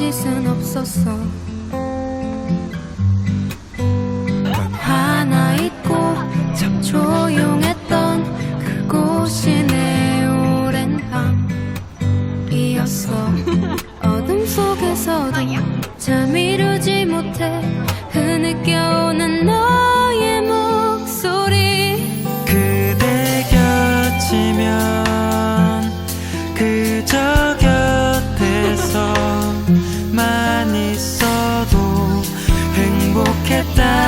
짓은 없었어. 난 하나 있고 참 조용했던 그곳이 내 오랜 밤이었어. 어둠 속에서도 잠 이루지 못해 그 흐느껴오는 너의 목소리. 그대 곁이면 그저 planeta.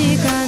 практика.